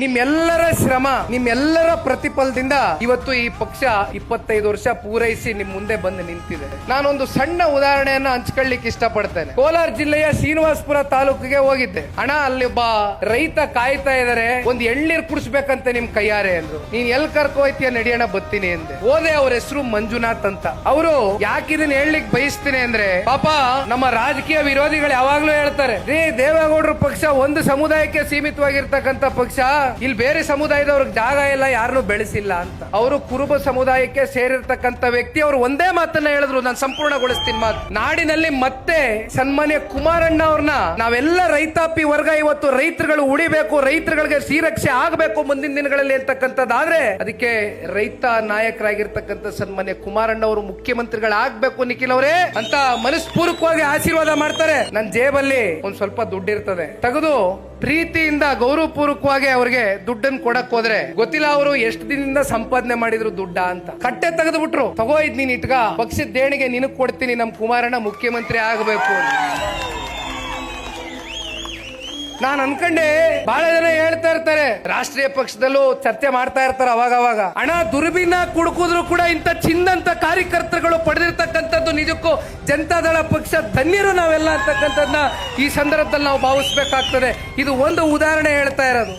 ನಿಮ್ಮೆಲ್ಲರ ಶ್ರಮ, ನಿಮ್ಮೆಲ್ಲರ ಪ್ರತಿಫಲದಿಂದ ಇವತ್ತು ಈ ಪಕ್ಷ ಇಪ್ಪತ್ತೈದು ವರ್ಷ ಪೂರೈಸಿ ನಿಮ್ ಮುಂದೆ ಬಂದು ನಿಂತಿದೆ. ನಾನೊಂದು ಸಣ್ಣ ಉದಾಹರಣೆಯನ್ನ ಹಂಚ್ಕೊಳ್ಳಿಕ್ಕೆ ಇಷ್ಟಪಡ್ತೇನೆ. ಕೋಲಾರ ಜಿಲ್ಲೆಯ ಶ್ರೀನಿವಾಸಪುರ ತಾಲೂಕಿಗೆ ಹೋಗಿದ್ದೆ. ಹಣ ಅಲ್ಲಿ ಒಬ್ಬ ರೈತ ಕಾಯ್ತಾ ಇದಾರೆ, ಒಂದ್ ಎಳ್ನೀರ್ ಕುಡಿಸ್ಬೇಕಂತ ನಿಮ್ ಕೈಯಾರೆ ಅಂದ್ರು. ನೀನ್ ಎಲ್ ಹೋಯ್ತೀಯ? ನಡಿಯೋಣ ಬತ್ತೀನಿ ಅಂದೆ. ಓದೆ ಅವ್ರ ಹೆಸರು ಮಂಜುನಾಥ್ ಅಂತ. ಅವರು ಯಾಕಿದನ್ ಹೇಳಲಿಕ್ಕೆ ಬಯಸ್ತೀನಿ ಅಂದ್ರೆ, ಪಾಪ ನಮ್ಮ ರಾಜಕೀಯ ವಿರೋಧಿಗಳು ಯಾವಾಗ್ಲೂ ಹೇಳ್ತಾರೆ, ರೀ, ದೇವೇಗೌಡರು ಪಕ್ಷ ಒಂದು ಸಮುದಾಯಕ್ಕೆ ಸೀಮಿತವಾಗಿರ್ತಕ್ಕಂತ ಪಕ್ಷ ಇಲ್ಲಿ ಬೇರೆ ಸಮುದಾಯದವ್ರಿಗೆ ಜಾಗ ಇಲ್ಲ, ಯಾರನ್ನು ಬೆಳೆಸಿಲ್ಲ ಅಂತ. ಅವರು ಕುರುಬ ಸಮುದಾಯಕ್ಕೆ ಸೇರಿರ್ತಕ್ಕಂಥ ವ್ಯಕ್ತಿ, ಅವರು ಒಂದೇ ಮಾತನ್ನ ಹೇಳಿದ್ರು, ನಾನು ಸಂಪೂರ್ಣಗೊಳಿಸ್ತೀನಿ ಮಾತು. ನಾಡಿನಲ್ಲಿ ಮತ್ತೆ ಸನ್ಮಾನ್ಯ ಕುಮಾರಣ್ಣ ಅವ್ರನ್ನ ನಾವೆಲ್ಲ ರೈತಾಪಿ ವರ್ಗ ಇವತ್ತು ರೈತರುಗಳು ಉಳಿಬೇಕು, ರೈತರುಗಳಿಗೆ ಶ್ರೀರಕ್ಷೆ ಆಗಬೇಕು ಮುಂದಿನ ದಿನಗಳಲ್ಲಿ ಅಂತಕ್ಕಂಥದ್ದಾದ್ರೆ ಅದಕ್ಕೆ ರೈತ ನಾಯಕರಾಗಿರ್ತಕ್ಕಂಥ ಸನ್ಮಾನ್ಯ ಕುಮಾರಣ್ಣ ಅವರು ಮುಖ್ಯಮಂತ್ರಿಗಳಾಗಬೇಕು ನಿಖಿಲ್ ಅವರೇ ಅಂತ ಮನಸ್ಪೂರ್ವಕವಾಗಿ ಆಶೀರ್ವಾದ ಮಾಡ್ತಾರೆ. ನನ್ನ ಜೇಬಲ್ಲಿ ಒಂದ್ ಸ್ವಲ್ಪ ದುಡ್ಡಿರ್ತದೆ. ತೆಗೆದು ಪ್ರೀತಿಯಿಂದ ಗೌರವಪೂರ್ವಕವಾಗಿ ಅವ್ರಿಗೆ ದುಡ್ಡನ್ನು ಕೊಡಕ್ ಹೋದ್ರೆ ಗೊತ್ತಿಲ್ಲ ಅವರು ಎಷ್ಟು ದಿನದಿಂದ ಸಂಪಾದನೆ ಮಾಡಿದ್ರು ದುಡ್ಡ ಅಂತ. ಕಟ್ಟೆ ತೆಗೆದು ಬಿಟ್ರು ತಗೋ ಇದ್ ನೀನ್ ಇಟ್ಗ ಪಕ್ಷದ ದೇಣಿಗೆ ನಿನಗ್ ಕೊಡ್ತೀನಿ, ನಮ್ ಕುಮಾರಣ್ಣ ಮುಖ್ಯಮಂತ್ರಿ ಆಗಬೇಕು ನಾನ್ ಅನ್ಕಂಡೆ ಬಹಳ ಜನ ಹೇಳ್ತಾ ಇರ್ತಾರೆ. ರಾಷ್ಟ್ರೀಯ ಪಕ್ಷದಲ್ಲೂ ಚರ್ಚೆ ಮಾಡ್ತಾ ಇರ್ತಾರೆ ಅವಾಗ ಅವಾಗ ಹಣ ದುರ್ಬೀನ ಕುಡುಕಿದ್ರು ಕೂಡ ಇಂಥ ಚಿನ್ನಂತ ಕಾರ್ಯಕರ್ತರುಗಳು ಪಡೆದಿರ್ತಕ್ಕಂಥದ್ದು ನಿಜಕ್ಕೂ ಜನತಾದಳ ಪಕ್ಷ ಧನ್ಯರು ನಾವೆಲ್ಲ ಅಂತಕ್ಕಂಥದ್ದನ್ನ ಈ ಸಂದರ್ಭದಲ್ಲಿ ನಾವು ಭಾವಿಸ್ಬೇಕಾಗ್ತದೆ. ಇದು ಒಂದು ಉದಾಹರಣೆ ಹೇಳ್ತಾ ಇರೋದು.